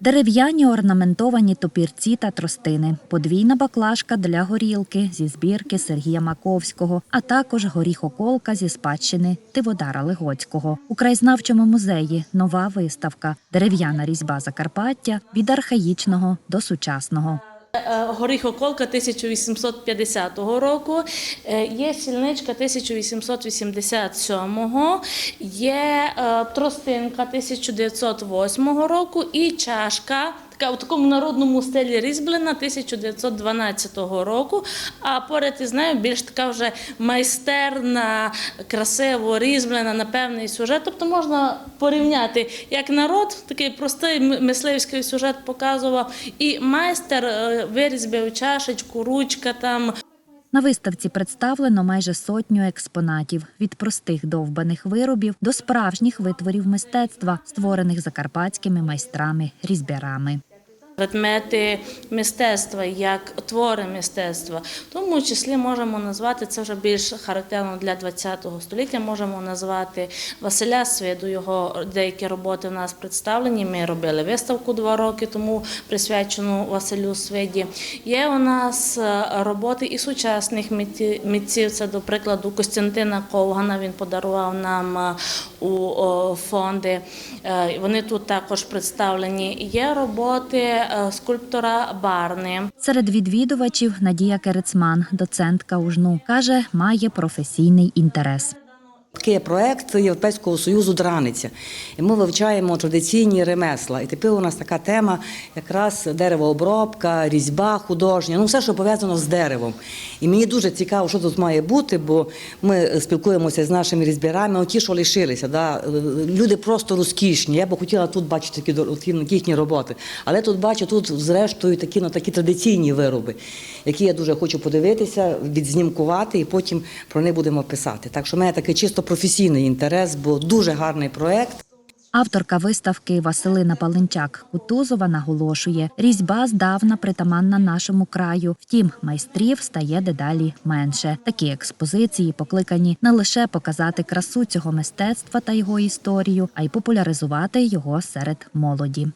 Дерев'яні орнаментовані топірці та тростини, подвійна баклажка для горілки зі збірки Сергія Маковського, а також горіхоколка зі спадщини Тиводара Легоцького. У краєзнавчому музеї нова виставка Дерев'яна різьба Закарпаття від архаїчного до сучасного. Е, Горіхоколка 1850 року, е, є сільничка 1887, є е, тростинка 1908 року і чашка. Така у такому народному стилі різьблена 1912 року. А поряд із нею більш така вже майстерна, красиво різьблена на певний сюжет. Тобто можна порівняти, як народ, такий простий мисливський сюжет показував, і майстер е, вирізбив чашечку, ручка там. На виставці представлено майже сотню експонатів від простих довбаних виробів до справжніх витворів мистецтва, створених закарпатськими майстрами-різьбярами. Предмети мистецтва, як твори мистецтва, в тому числі можемо назвати це вже більш характерно для ХХ століття. Можемо назвати Василя Свиду. Його деякі роботи в нас представлені. Ми робили виставку два роки тому, присвячену Василю Свиді. Є у нас е, роботи і сучасних митці- митців. Це, до прикладу, Костянтина Ковгана. Він подарував нам е, у фонди. Е, Вони тут також представлені. Є роботи скульптора Барни. Серед відвідувачів Надія Керецман, доцентка УЖНУ, каже, має професійний інтерес. Такий проект Європейського союзу Драниця. І ми вивчаємо традиційні ремесла. І тепер у нас така тема якраз деревообробка, різьба художня, ну все, що пов'язано з деревом. І мені дуже цікаво, що тут має бути, бо ми спілкуємося з нашими різьбярами, ті, що лишилися. Да? Люди просто розкішні. Я б хотіла тут бачити такі, такі їхні роботи. Але тут бачу, тут зрештою такі, ну, такі традиційні вироби, які я дуже хочу подивитися, відзнімкувати і потім про них будемо писати. Так що в мене такий чисто професійний інтерес, бо дуже гарний проект. Авторка виставки Василина Паленчак Кутузова наголошує, різьба здавна притаманна нашому краю. Втім, майстрів стає дедалі менше. Такі експозиції покликані не лише показати красу цього мистецтва та його історію, а й популяризувати його серед молоді.